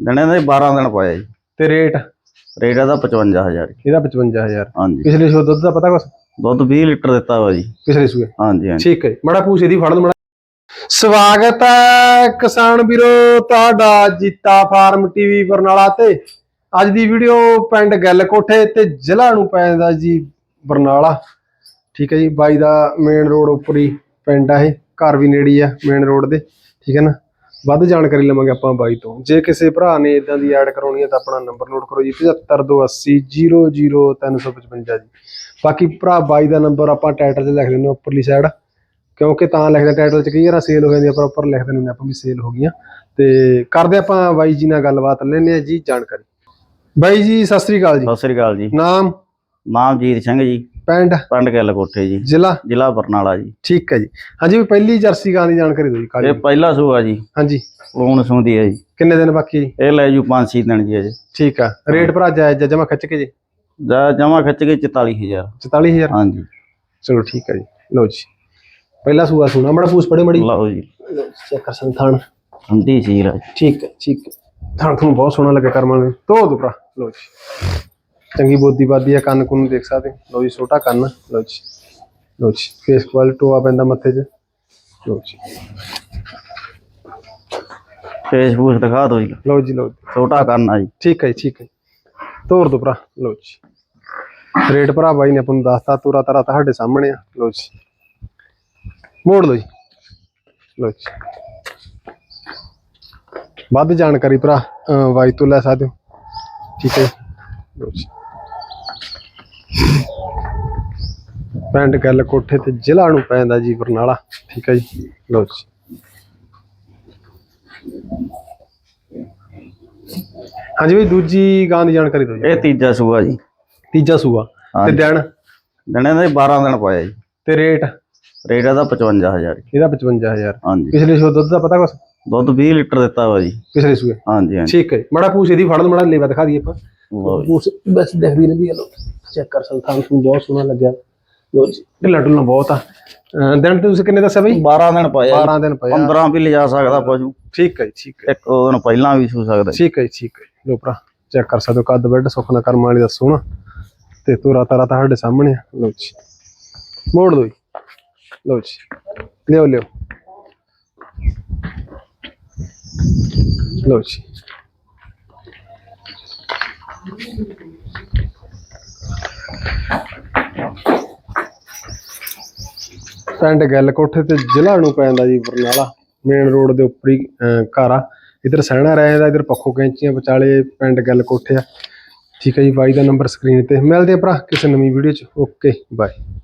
ਦਿਨੇ ਦੇ 12 ਦਿਨ ਪਾਇਆ ਜੀ। ਤੇ ਰੇਟ? ਰੇਟ ਇਹਦਾ 55000 ਇਹਦਾ 55000 ਹਾਂਜੀ। ਪਿਛਲੇ ਸੂ ਦੁੱਧ ਦਾ ਪਤਾ ਕੁਛ? ਦੁੱਧ 20 ਲੀਟਰ ਦਿੱਤਾ ਵਾ ਜੀ। ਪਿਛਲੇ ਸੂਏ? ਹਾਂਜੀ ਹਾਂਜੀ। ਠੀਕ ਹੈ। ਮਾੜਾ ਪੂਛ ਇਹਦੀ ਫੜ ਲਓ ਮਾੜਾ। ਸਵਾਗਤ ਹੈ ਕਿਸਾਨ ਵੀਰੋ ਤੁਹਾਡਾ ਜੀਤਾ ਫਾਰਮ ਟੀਵੀ ਬਰਨਾਲਾ ਤੇ। ਅੱਜ ਦੀ ਵੀਡੀਓ ਪਿੰਡ ਗੱਲ ਕੋਠੇ ਤੇ ਜ਼ਿਲ੍ਹਾ ਨੂੰ ਪੈਂਦਾ ਜੀ ਬਰਨਾਲਾ। ਠੀਕ ਹੈ ਜੀ ਬਾਈ ਦਾ ਮੇਨ ਰੋਡ ਉੱਪਰ ਹੀ ਪਿੰਡ ਆ ਇਹ। ਘਰ ਵੀ ਨੇੜੇ ਹੀ ਆ ਮੇਨ ਰੋਡ ਦੇ। ਠੀਕ ਹੈ ਨਾ? ਵੱਧ ਜਾਣਕਾਰੀ ਲਵਾਂਗੇ ਆਪਾਂ ਬਾਈ ਤੋਂ। ਜੇ ਕਿਸੇ ਭਰਾ ਨੇ ਇਦਾਂ ਦੀ ਐਡ ਕਰਾਉਣੀ ਹੈ ਤਾਂ ਆਪਣਾ ਨੰਬਰ ਨੋਟ ਕਰੋ ਜੀ 7528000355 ਜੀ। ਬਾਕੀ ਭਰਾ ਬਾਈ ਦਾ ਨੰਬਰ ਆਪਾਂ ਟਾਈਟਲ 'ਚ ਲਿਖ ਲੈਂਦੇ ਉੱਪਰਲੀ ਸਾਈਡ ਕਿਉਂਕਿ ਤਾਂ ਲਿਖਦੇ ਟਾਈਟਲ 'ਚ ਕਈ ਵਾਰ ਸੇਲ ਹੋ ਜਾਂਦੀ ਆ ਪਰ ਉੱਪਰ ਲਿਖ ਦਿੰਦੇ ਆਪਾਂ ਵੀ ਸੇਲ ਹੋ ਗਈਆਂ। ਤੇ ਕਰਦੇ ਆਪਾਂ ਬਾਈ ਜੀ ਨਾਲ ਗੱਲਬਾਤ ਲੈਂਦੇ ਆ ਜੀ ਜਾਣਕਾਰੀ। ਬਾਈ ਜੀ ਸਤਿ ਸ੍ਰੀ ਅਕਾਲ ਜੀ। ਸਤਿ ਸ੍ਰੀ ਅਕਾਲ ਜੀ। ਨਾਮ? ਨਾਮ ਜੀਤ ਸਿੰਘ ਜੀ। ਪਿੰਡ? ਪਿੰਡ ਗਿੱਲ ਕੋਠੇ ਜੀ। ਜ਼ਿਲ੍ਹਾ? ਜ਼ਿਲ੍ਹਾ ਬਰਨਾਲਾ ਜੀ। ਠੀਕ ਹੈ ਜੀ। ਹਾਂਜੀ ਵੀ ਪਹਿਲੀ ਜਰਸੀ ਗਾਂ ਦੀ ਜਾਣਕਾਰੀ ਦਿਓ ਜੀ ਕਾਲੀ ਇਹ ਪਹਿਲਾ ਸੂਆ ਜੀ। ਹਾਂਜੀ। ਲੂਣ ਸੂੰਦੀ ਹੈ ਜੀ? ਕਿੰਨੇ ਦਿਨ ਬਾਕੀ ਜੀ? ਇਹ ਲੈ ਜੂ 5-6 ਦਿਨ ਜੀ ਅਜੇ। ਠੀਕ ਆ। ਰੇਟ ਭਰਾ ਜਾਇਜ਼ ਜਮਾ ਖਿੱਚ ਕੇ ਜੀ? ਜਾ ਜਮਾ ਖਿੱਚ ਕੇ 44000 44000 ਹਾਂਜੀ। ਚਲੋ ਠੀਕ ਹੈ ਜੀ। ਲਓ ਜੀ। ਪਹਿਲਾ ਸੂਆ ਸੁਣਾ ਮੜਾ ਪੂਛ ਪੜੇ ਮੜੀ। ਲਓ ਜੀ। ਚੈੱਕ ਕਰ ਸੰਥਾਨ ਆ ਜੀ। ਠੀਕ ਹੈ ਠੀਕ ਥਾਂ ਤੁਹਾਨੂੰ ਬਹੁਤ ਸੋਹਣਾ ਲੱਗਾ ਕਰਮਾਂ ਨੂੰ ਧੋ ਦੋ ਭਰਾ। ਲਓ ਜੀ। ਚੰਗੀ ਬੋਦੀ ਬਾਦੀ ਆ ਕੰਨ ਕੁੰਨ ਦੇਖ ਸਕਦੇ। ਲਓ ਜੀ ਛੋਟਾ ਕੰਨ ਲਓ ਜੀ। ਲਓ ਜੀ ਫੇਸ ਕੁਆਲਿਟੀ ਟੋਆ ਪੈਂਦਾ ਮੱਥੇ 'ਚ। ਲਓ ਜੀ। ਫੇਸਬੁੱਕ ਦਿਖਾ ਦਿਓ ਜੀ। ਲਓ ਜੀ ਜੀ। ਛੋਟਾ ਕਰਨਾ ਜੀ। ਠੀਕ ਹੈ ਜੀ ਠੀਕ ਹੈ ਤੋਰ ਦੋ ਭਰਾ ਲਓ ਜੀ। ਰੇਟ ਭਰਾ ਬਾਈ ਨੇ ਆਪਾਂ ਨੂੰ ਦੱਸਤਾ ਤੋਰਾ ਤਰਾ ਤੁਹਾਡੇ ਸਾਹਮਣੇ ਆ। ਲਓ ਜੀ। ਮੋੜ ਲਓ ਜੀ। ਲਓ ਜੀ। ਵੱਧ ਜਾਣਕਾਰੀ ਭਰਾ ਬਾਈ ਤੋਂ ਲੈ ਸਕਦੇ ਹੋ। ਠੀਕ ਹੈ। ਲਓ ਜੀ। ਪਿੰਡ ਗੱਲ ਕੋਠੇ ਤੇ ਜ਼ਿਲ੍ਹਾ ਨੂੰ ਪੈਂਦਾ ਜੀ ਬਰਨਾਲਾ। ਠੀਕ ਹੈ ਜੀ। ਲਓ ਜੀ। ਹਾਂਜੀ ਬਈ ਦੂਜੀ ਗਾਂ ਦੀ ਜਾਣਕਾਰੀ ਦਿਓ ਜੀ। ਇਹ ਤੀਜਾ ਸੂਆ ਜੀ। ਤੀਜਾ ਸੂਆ ਤੇ ਹਾਂਜੀ। ਦਿਨ? ਦਿਨੇ ਦੇ 12 ਦਿਨ ਪਾਇਆ ਜੀ। ਤੇ ਰੇਟ? ਰੇਟ ਇਹਦਾ 55000 ਜੀ। ਇਹਦਾ 55000 ਹਾਂਜੀ। ਪਿਛਲੇ ਸੂ ਦੁੱਧ ਦਾ ਪਤਾ ਕੁਛ? ਦੁੱਧ 20 ਲੀਟਰ ਦਿੱਤਾ ਵਾ ਜੀ। ਪਿਛਲੇ ਸੂਏ? ਹਾਂਜੀ ਹਾਂਜੀ। ਠੀਕ ਹੈ ਜੀ। ਮਾੜਾ ਪੂਛ ਇਹਦੀ ਫੜ ਲਓ ਮਾੜਾ ਲੇਵਾ ਦਿਖਾ ਦਈਏ ਆਪਾਂ। ਲਓ ਜੀ। ਪੂਛ ਬਸ ਦਿਖਦੀ ਰਹਿੰਦੀ ਹੈ ਲੋ ਚੈੱਕ ਕਰ ਸੰਤਾਨ ਨੂੰ ਬਹੁਤ ਸੋਹਣਾ ਲੱਗਿਆ। ਲੋ ਜੀ। ਢਿੱਲਾ ਢੁੱਲਾ ਬਹੁਤ ਆ। ਅਹ ਦਿਨ ਤੇ ਤੁਸੀਂ ਕਿੰਨੇ ਦੱਸਿਆ ਬਈ? 12 ਦਿਨ ਪਾਇਆ 12 ਦਿਨ ਪਏ ਆ। 15 ਵੀ ਲਿਜਾ ਸਕਦਾ ਪਸ਼ੂ। ਠੀਕ ਹੈ ਜੀ, ਠੀਕ ਹੈ ਇੱਕ ਦੋ ਦਿਨ ਪਹਿਲਾਂ ਵੀ ਸੂ ਸਕਦਾ ਜੀ। ਠੀਕ ਹੈ ਜੀ, ਠੀਕ ਹੈ ਲੋ ਭਰਾ ਚੈੱਕ ਕਰ ਸਕਦੇ ਹੋ ਕੱਦ ਬੈੱਡ ਸੁਖਨਾ ਕਰਮ ਵਾਲੀ ਦਾ ਸੋਹਣਾ। ਤੇ ਤੋਰਾ ਤਾਰਾ ਤੁਹਾਡੇ ਸਾਹਮਣੇ ਆ। ਲੋ ਜੀ। ਮੋੜ ਦੋ ਜੀ। ਲੋ ਜੀ। ਲਿਓ ਲਿਓ। ਲੋ ਜੀ। ਪਿੰਡ ਗੱਲ ਕੋਠੇ ਤੇ ਜ਼ਿਲ੍ਹਾ ਨੂੰ ਪੈਂਦਾ ਜੀ ਬਰਨਾਲਾ ਮੇਨ ਰੋਡ ਦੇ ਉੱਪਰ ਹੀ ਅਹ, ਘਰ। ਆ ਇਧਰ ਸਹਿਣਾ ਰਹਿੰਦਾ ਇਧਰ ਪੱਖੋ ਕੈਂਚੀਆਂ ਵਿਚਾਲੇ ਪਿੰਡ ਗੱਲ ਕੋਠੇ ਆ। ਠੀਕ ਹੈ ਜੀ ਬਾਈ ਦਾ ਨੰਬਰ ਸਕਰੀਨ ਤੇ। ਮਿਲਦੇ ਆ ਭਰਾ ਕਿਸੇ ਨਵੀਂ ਵੀਡੀਓ ਚ। Okay bye